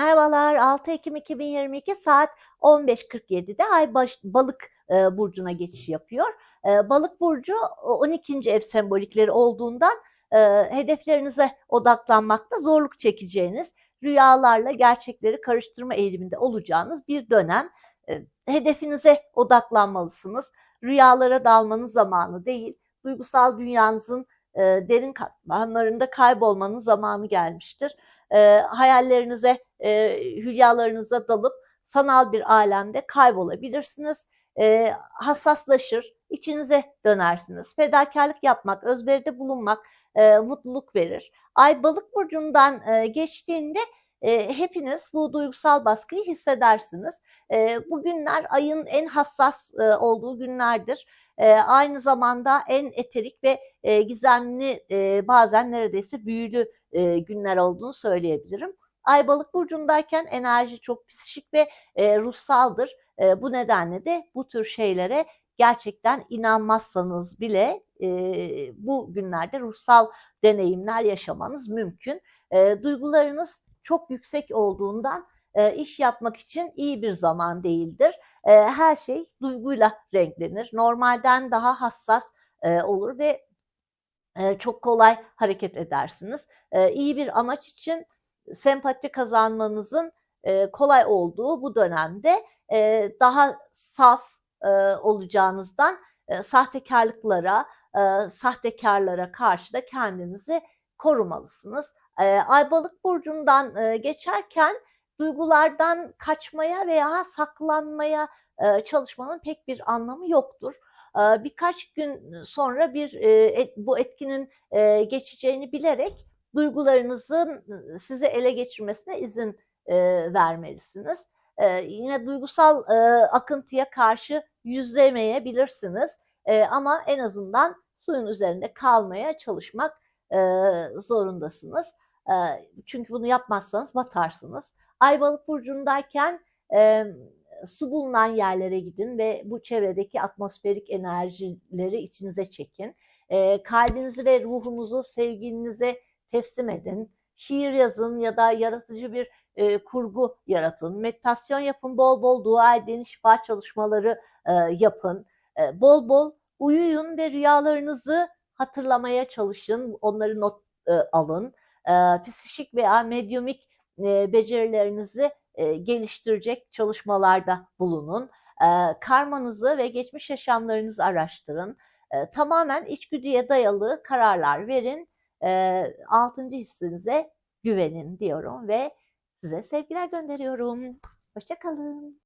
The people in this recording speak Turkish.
Merhabalar 6 Ekim 2022 saat 15.47'de Ay baş, balık e, burcuna geçiş yapıyor. E, balık burcu 12. ev sembolikleri olduğundan e, hedeflerinize odaklanmakta zorluk çekeceğiniz, rüyalarla gerçekleri karıştırma eğiliminde olacağınız bir dönem. E, hedefinize odaklanmalısınız. Rüyalara dalmanın zamanı değil, duygusal dünyanızın e, derin katmanlarında kaybolmanın zamanı gelmiştir. E, hayallerinize, e, hülyalarınıza dalıp sanal bir alemde kaybolabilirsiniz. E, hassaslaşır, içinize dönersiniz. Fedakarlık yapmak, özveride bulunmak e, mutluluk verir. Ay balık burcundan e, geçtiğinde e, hepiniz bu duygusal baskıyı hissedersiniz. E, bu günler ayın en hassas e, olduğu günlerdir. E, aynı zamanda en eterik ve e, gizemli e, bazen neredeyse büyülü e, günler olduğunu söyleyebilirim. Ay balık burcundayken enerji çok psikik ve e, ruhsaldır. E, bu nedenle de bu tür şeylere gerçekten inanmazsanız bile e, bu günlerde ruhsal deneyimler yaşamanız mümkün. E, duygularınız çok yüksek olduğundan e, iş yapmak için iyi bir zaman değildir. E, her şey duyguyla renklenir. Normalden daha hassas e, olur ve e, çok kolay hareket edersiniz. E, iyi bir amaç için sempati kazanmanızın e, kolay olduğu bu dönemde e, daha saf e, olacağınızdan e, sahtekarlıklara, e, sahtekarlara karşı da kendinizi korumalısınız. E, Ay balık burcundan e, geçerken duygulardan kaçmaya veya saklanmaya e, çalışmanın pek bir anlamı yoktur. E, birkaç gün sonra bir e, bu etkinin e, geçeceğini bilerek duygularınızın sizi ele geçirmesine izin e, vermelisiniz. E, yine duygusal e, akıntıya karşı yüzlemeyebilirsiniz e, ama en azından suyun üzerinde kalmaya çalışmak e, zorundasınız. Çünkü bunu yapmazsanız batarsınız. Ay balık burcundayken e, su bulunan yerlere gidin ve bu çevredeki atmosferik enerjileri içinize çekin. E, kalbinizi ve ruhunuzu sevginize teslim edin. Şiir yazın ya da yaratıcı bir e, kurgu yaratın. Meditasyon yapın, bol bol dua edin, şifa çalışmaları e, yapın. E, bol bol uyuyun ve rüyalarınızı hatırlamaya çalışın. Onları not e, alın. E, psikik veya medyumik e, becerilerinizi e, geliştirecek çalışmalarda bulunun. E, karmanızı ve geçmiş yaşamlarınızı araştırın. E, tamamen içgüdüye dayalı kararlar verin. E, altıncı hissinize güvenin diyorum ve size sevgiler gönderiyorum. Hoşçakalın.